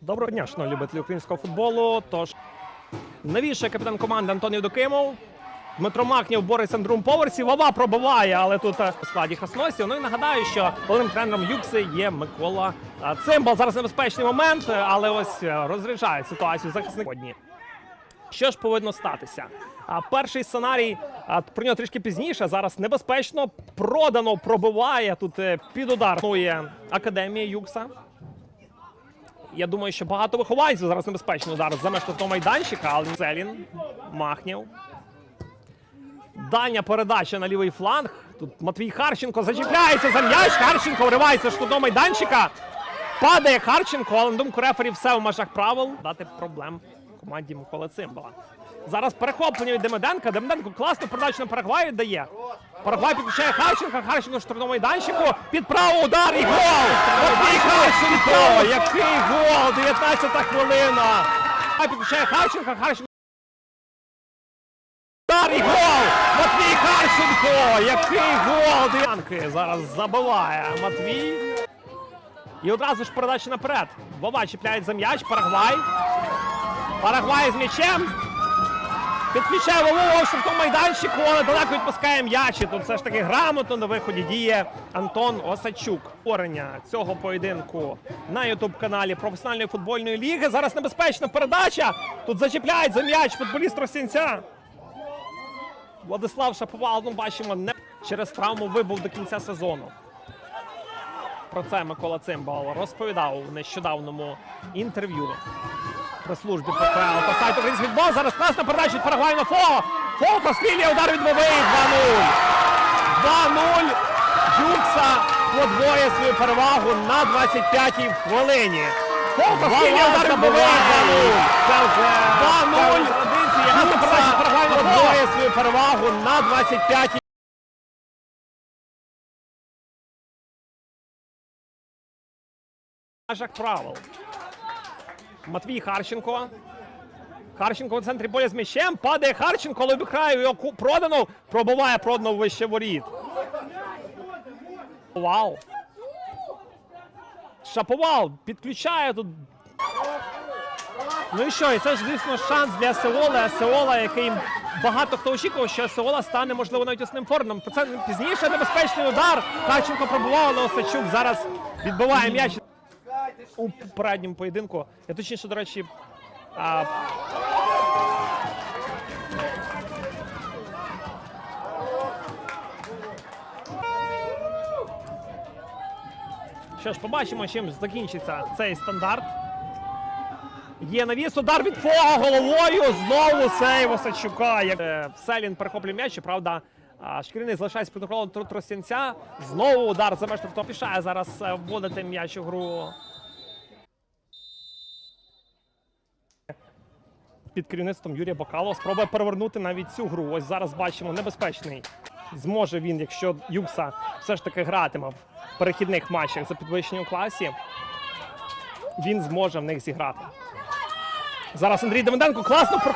Доброго дня, шановні любителі українського футболу. Тож навіщо капітан команди Антон Євдокимов. Дмитро Макнєв бореться на другому поверсі. Вова пробиває, але тут е, у складі Хасносів. Ну і нагадаю, що головним тренером Юкси є Микола е, Цимбал. Зараз небезпечний момент, е, але ось е, розряджає ситуацію захисник. Що ж повинно статися? А перший сценарій а, про нього трішки пізніше. Зараз небезпечно продано пробиває тут е, під удар. Академія Юкса. Я думаю, що багато вихованців зараз небезпечно зараз за меж того майданчика, але Зелін, Махнєв. Дання передача на лівий фланг. Тут Матвій Харченко зачіпляється за м'яч. Харченко вривається з штутного майданчика. Падає Харченко, але на думку рефері все в межах правил. Дати проблем команді Миколи Цимбала. Зараз перехоплення від Демиденка. Демиденко класно передачу на Парагваю дає. Парагвай підключає Харченка. Харченко в штурмовому майданчику. Під право удар і гол! Матвій Харченко! Який гол! 19 хвилина! Парагвай Підключає Харченка. Харченко Удар і гол! Матвій Харченко! Який гол! Дев'янки зараз забиває Матвій. І одразу ж передача наперед. Вова чіпляє за м'яч. Парагвай. Парагвай з м'ячем. Підключає Вову в штрафному майданчику, але далеко відпускає м'яч. І Тут все ж таки грамотно на виході діє Антон Осадчук. Створення цього поєдинку на ютуб-каналі професіональної футбольної ліги. Зараз небезпечна передача. Тут зачіпляють за м'яч футболіст Росінця. Владислав Шаповал, ну бачимо, не через травму вибув до кінця сезону. Про це Микола Цимбал розповідав у нещодавному інтерв'ю при службі ПФЛ та сайту «Український футбол». Зараз класна передача від Парагваю на Фо. Фо прострілює удар від Вови 2-0. 2-0. Юкса подвоє свою перевагу на 25-й хвилині. Фо прострілює удар від Вови 2-0. 2-0. Класна передача від Парагваю на Фо. Подвоє свою перевагу на 25-й межах правил. Матвій Харченко. Харченко в центрі поля з м'ячем. Падає Харченко, але обіграє його Проданов. Пробиває Проданов вище воріт. Вау. Шаповал підключає тут. Ну і що, і це ж, звісно, шанс для Сеоли. А Сеола, який багато хто очікував, що Сеола стане, можливо, навіть основним. Про це пізніше небезпечний удар. Харченко пробував, але Осадчук зараз відбиває м'яч у попередньому поєдинку. Я точніше, до речі, а, що ж, побачимо, чим закінчиться цей стандарт. Є навіс, удар від Фога головою. Знову сейв Осадчука. Як е, Селін перехоплює м'яч, правда. Шкіряний залишається під контролем Тростянця. Знову удар за меж хто пішає зараз е, вводити м'яч у гру. Під керівництвом Юрія Бакалова спробує перевернути навіть цю гру. Ось зараз бачимо небезпечний. Зможе він, якщо Юкса все ж таки гратиме в перехідних матчах за підвищення у класі. Він зможе в них зіграти. Зараз Андрій Демиденко класно про-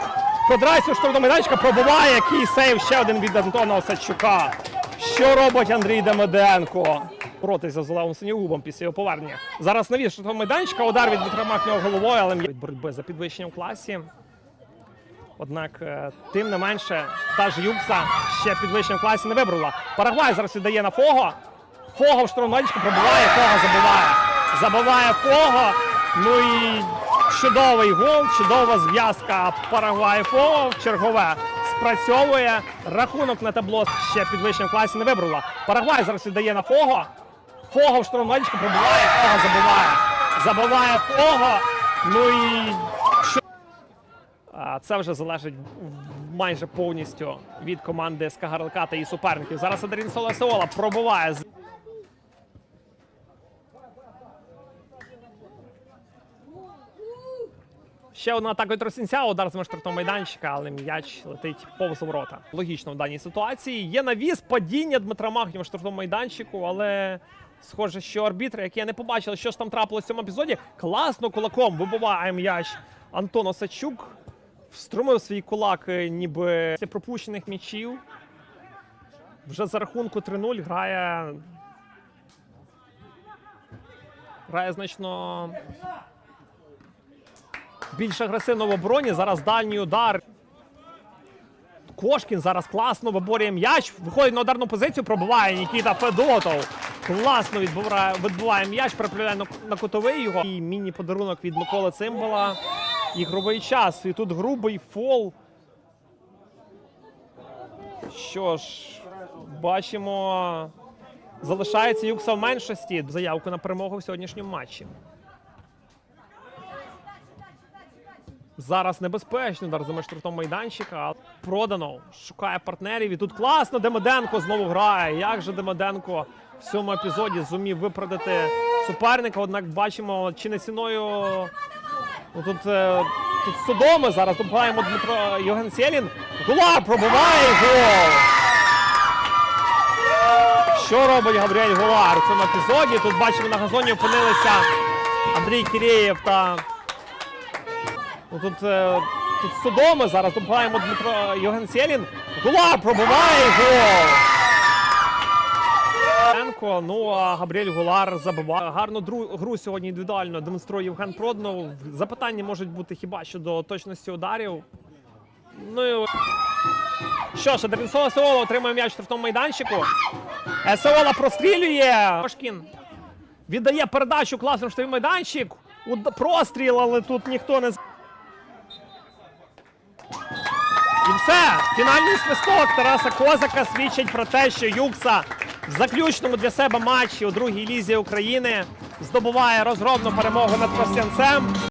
продрайся у штрафного майданчика, пробиває який сейв ще один від Антона Осадчука. Що робить Андрій Демиденко? Боротися з Олегом Синігубом після його повернення. Зараз навіс штрафного майданчика, удар від Дмитра Махнього головою, але від боротьби за підвищення в класі. Однак, е, тим не менше, та ж Юкса ще підвищення в класі не вибрала. Парагвай зараз віддає на Фого. Фого в майданчику пробиває, Фого забиває. Забиває Фого. Ну і чудовий гол, чудова зв'язка Парагвай Фого в чергове спрацьовує. Рахунок на табло ще підвищення в класі не вибрала. Парагвай зараз віддає на Фого. Фого в майданчику пробиває, Фого забиває. Забиває Фого. Ну і Це вже залежить майже повністю від команди СК Гарлика та її суперників. Зараз Адрін Сола Сеола пробиває. з- Ще одна атака від Росінця, удар з штрафного майданчика, але м'яч летить повз ворота. Логічно в даній ситуації. Є навіс падіння Дмитра Махнєва в штрафному майданчику, але схоже, що арбітри, які не побачили, що ж там трапилось в цьому епізоді, класно кулаком вибиває м'яч Антон Осадчук. Встромив свій кулак, е, ніби після пропущених м'ячів. Вже за рахунку 3-0 грає. Грає значно більш агресивно в обороні. Зараз дальній удар. Кошкін зараз класно виборює м'яч. Виходить на ударну позицію, пробиває Нікіта Федотов. Класно відбиває, відбиває м'яч, переправляє на кутовий його. І міні-подарунок від Миколи Цимбала. Ігровий час. І тут грубий фол. Що ж, бачимо, залишається Юкса в меншості. Заявку на перемогу в сьогоднішньому матчі. Зараз небезпечно удар за меж штрафного майданчика. Продано. Шукає партнерів. І тут класно. Демиденко знову грає. Як же Демиденко в цьому епізоді зумів виправдати суперника? Однак бачимо, чи не ціною. Ну, тут, е, тут судоми зараз допомагаємо Дмитро Євген Сєлін. Гулар пробиває гол. Що робить Габріель Гулар в цьому епізоді? Тут бачимо на газоні опинилися Андрій Кірєєв та Ну, тут, е, тут судоми зараз допомагаємо Дмитро Євген Сєлін. Гулар пробиває гол. Енко, Ну а Габріель Гулар забиває. Гарну гру сьогодні індивідуально демонструє Євген Проднов. Запитання можуть бути хіба що до точності ударів. Ну і що ж, Дернсова Сеола отримує м'яч в штрафному майданчику. Е, Сеола прострілює. Кошкін віддає передачу класно в штрафний майданчик. Простріл, але тут ніхто не і все. Фінальний свисток Тараса Козака свідчить про те, що Юкса в заключному для себе матчі у другій лізі України здобуває розгромну перемогу над Тростянцем.